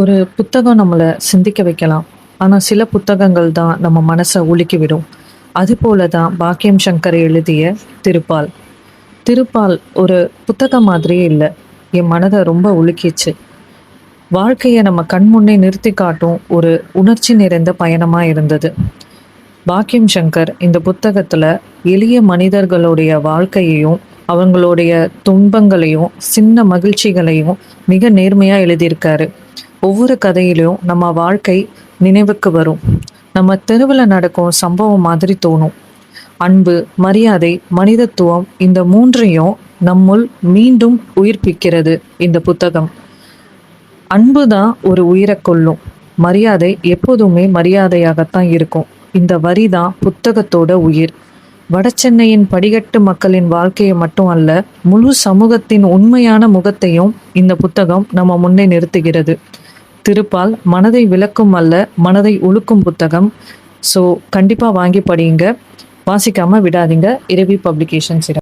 ஒரு புத்தகம் நம்மளை சிந்திக்க வைக்கலாம். ஆனால் சில புத்தகங்கள் தான் நம்ம மனசை உலுக்கி விடும் அதுபோல தான் பாக்கியம் சங்கர் எழுதிய திருப்பால். திருப்பால் ஒரு புத்தகம் மாதிரியே இல்லை. என் மனதை ரொம்ப உலுக்கிச்சு. வாழ்க்கையை நம்ம கண் முன்னே நிறுத்தி காட்டும் ஒரு உணர்ச்சி நிறைந்த பயணமாக இருந்தது. பாக்கியம் சங்கர் இந்த புத்தகத்தில் எளிய மனிதர்களுடைய வாழ்க்கையையும் அவங்களுடைய துன்பங்களையும் சின்ன மகிழ்ச்சிகளையும் மிக நேர்மையாக எழுதியிருக்காரு. ஒவ்வொரு கதையிலையும் நம்ம வாழ்க்கை நினைவுக்கு வரும். நம்ம தெருவில் நடக்கும் சம்பவம் மாதிரி தோணும். அன்பு மரியாதை மனிதத்துவம் இந்த மூன்றையும் நம்முள் மீண்டும் உயிர்ப்பிக்கிறது இந்த புத்தகம். அன்பு தான் ஒரு உயிரை கொல்லும். மரியாதை எப்போதுமே மரியாதையாகத்தான் இருக்கும். இந்த வரி தான் புத்தகத்தோட உயிர். வடசென்னையின் படிகட்டு மக்களின் வாழ்க்கையை மட்டும் அல்ல முழு சமூகத்தின் உண்மையான முகத்தையும் இந்த புத்தகம் நம்ம முன்னே நிறுத்துகிறது. திருப்பால் மனதை விளக்கும் அல்ல மனதை உழுக்கும் புத்தகம். ஸோ கண்டிப்பாக வாங்கி படியுங்க. வாசிக்காமல் விடாதீங்க. இரவி பப்ளிகேஷன்ஸ்